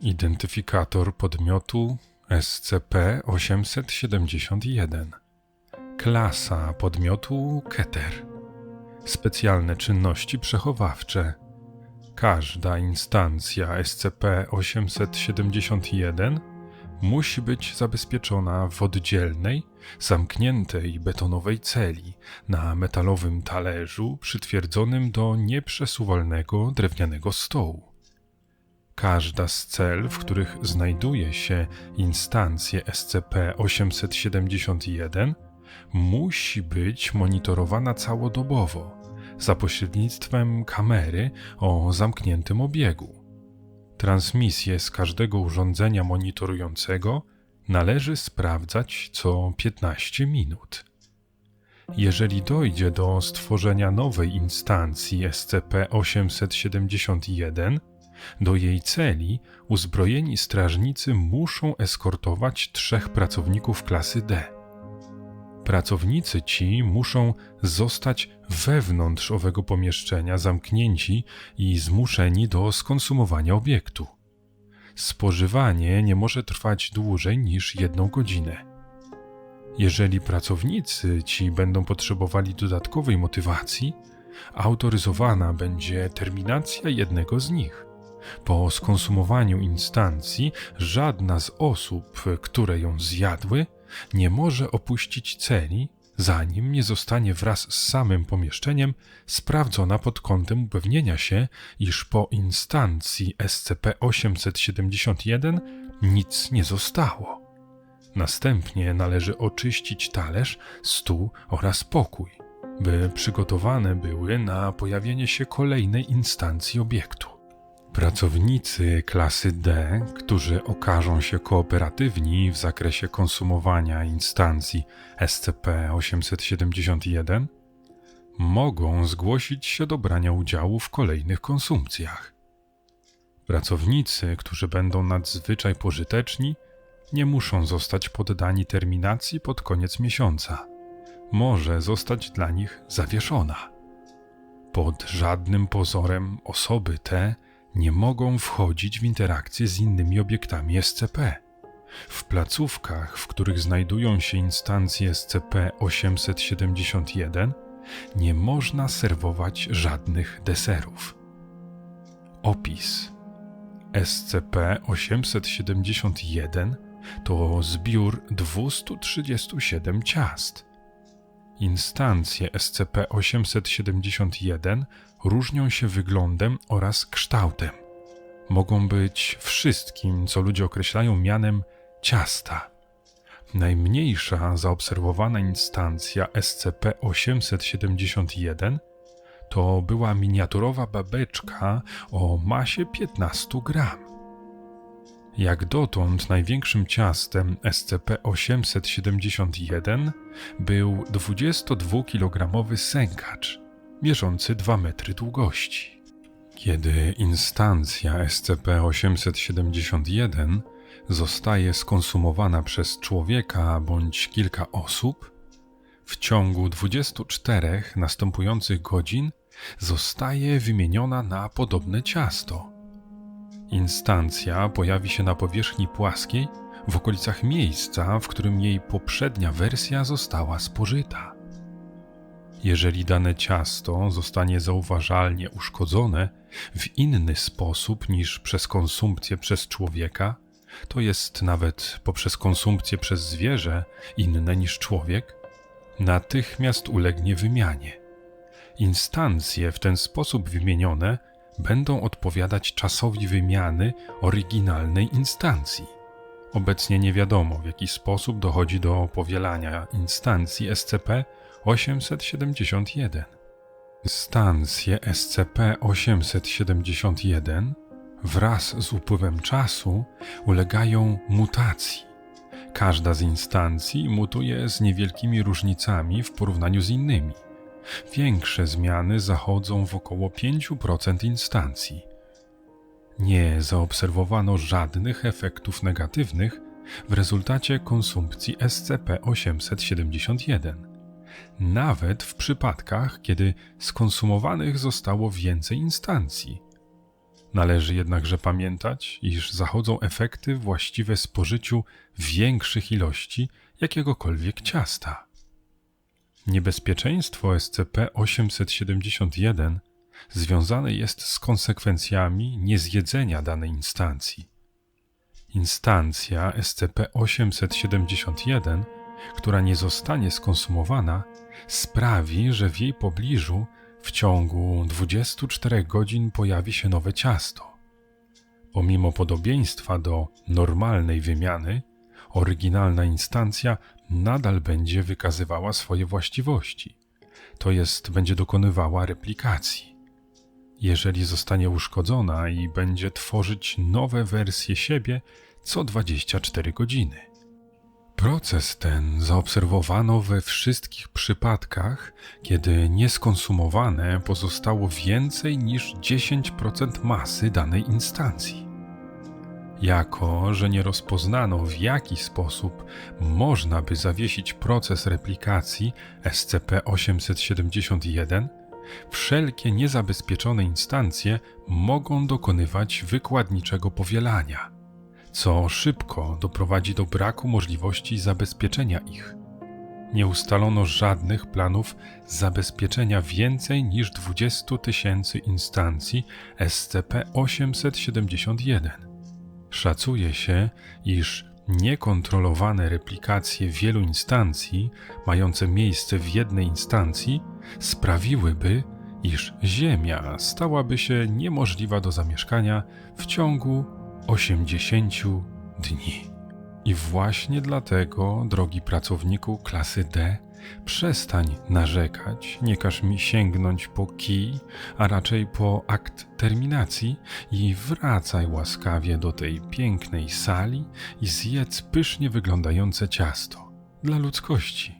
Identyfikator podmiotu SCP-871 Klasa podmiotu Keter. Specjalne czynności przechowawcze. Każda instancja SCP-871 musi być zabezpieczona w oddzielnej, zamkniętej betonowej celi na metalowym talerzu przytwierdzonym do nieprzesuwalnego drewnianego stołu. Każda z cel, w których znajduje się instancje SCP-871, musi być monitorowana całodobowo za pośrednictwem kamery o zamkniętym obiegu. Transmisje z każdego urządzenia monitorującego należy sprawdzać co 15 minut. Jeżeli dojdzie do stworzenia nowej instancji SCP-871, do jej celi uzbrojeni strażnicy muszą eskortować trzech pracowników klasy D. Pracownicy ci muszą zostać wewnątrz owego pomieszczenia zamknięci i zmuszeni do skonsumowania obiektu. Spożywanie nie może trwać dłużej niż jedną godzinę. Jeżeli pracownicy ci będą potrzebowali dodatkowej motywacji, autoryzowana będzie terminacja jednego z nich. Po skonsumowaniu instancji, żadna z osób, które ją zjadły, nie może opuścić celi, zanim nie zostanie wraz z samym pomieszczeniem sprawdzona pod kątem upewnienia się, iż po instancji SCP-871 nic nie zostało. Następnie należy oczyścić talerz, stół oraz pokój, by przygotowane były na pojawienie się kolejnej instancji obiektu. Pracownicy klasy D, którzy okażą się kooperatywni w zakresie konsumowania instancji SCP-871, mogą zgłosić się do brania udziału w kolejnych konsumpcjach. Pracownicy, którzy będą nadzwyczaj pożyteczni, nie muszą zostać poddani terminacji pod koniec miesiąca. Może zostać dla nich zawieszona. Pod żadnym pozorem osoby te nie mogą wchodzić w interakcje z innymi obiektami SCP. W placówkach, w których znajdują się instancje SCP-871, nie można serwować żadnych deserów. Opis SCP-871 to zbiór 237 ciast. Instancje SCP-871 różnią się wyglądem oraz kształtem. Mogą być wszystkim, co ludzie określają mianem ciasta. Najmniejsza zaobserwowana instancja SCP-871 to była miniaturowa babeczka o masie 15 gram. Jak dotąd największym ciastem SCP-871 był 22-kilogramowy sękacz, mierzący 2 metry długości. Kiedy instancja SCP-871 zostaje skonsumowana przez człowieka bądź kilka osób, w ciągu 24 następujących godzin zostaje wymieniona na podobne ciasto. Instancja pojawi się na powierzchni płaskiej w okolicach miejsca, w którym jej poprzednia wersja została spożyta. Jeżeli dane ciasto zostanie zauważalnie uszkodzone w inny sposób niż przez konsumpcję przez człowieka, to jest nawet poprzez konsumpcję przez zwierzę inne niż człowiek, natychmiast ulegnie wymianie. Instancje w ten sposób wymienione będą odpowiadać czasowi wymiany oryginalnej instancji. Obecnie nie wiadomo, w jaki sposób dochodzi do powielania instancji SCP 871. Stacje SCP-871 wraz z upływem czasu ulegają mutacji. Każda z instancji mutuje z niewielkimi różnicami w porównaniu z innymi. Większe zmiany zachodzą w około 5% instancji. Nie zaobserwowano żadnych efektów negatywnych w rezultacie konsumpcji SCP-871 nawet w przypadkach, kiedy skonsumowanych zostało więcej instancji. Należy jednakże pamiętać, iż zachodzą efekty właściwe spożyciu większych ilości jakiegokolwiek ciasta. Niebezpieczeństwo SCP-871 związane jest z konsekwencjami niezjedzenia danej instancji. Instancja SCP-871, która nie zostanie skonsumowana, sprawi, że w jej pobliżu w ciągu 24 godzin pojawi się nowe ciasto. Pomimo podobieństwa do normalnej wymiany, oryginalna instancja nadal będzie wykazywała swoje właściwości, to jest, będzie dokonywała replikacji. Jeżeli zostanie uszkodzona i będzie tworzyć nowe wersje siebie co 24 godziny. Proces ten zaobserwowano we wszystkich przypadkach, kiedy nieskonsumowane pozostało więcej niż 10% masy danej instancji. Jako, że nie rozpoznano w jaki sposób można by zawiesić proces replikacji SCP-871, wszelkie niezabezpieczone instancje mogą dokonywać wykładniczego powielania, co szybko doprowadzi do braku możliwości zabezpieczenia ich. Nie ustalono żadnych planów zabezpieczenia więcej niż 20 tysięcy instancji SCP-871. Szacuje się, iż niekontrolowane replikacje wielu instancji, mające miejsce w jednej instancji, sprawiłyby, iż Ziemia stałaby się niemożliwa do zamieszkania w ciągu 80 dni. I właśnie dlatego, drogi pracowniku klasy D, przestań narzekać, nie każ mi sięgnąć po kij, a raczej po akt terminacji i wracaj łaskawie do tej pięknej sali i zjedz pysznie wyglądające ciasto dla ludzkości.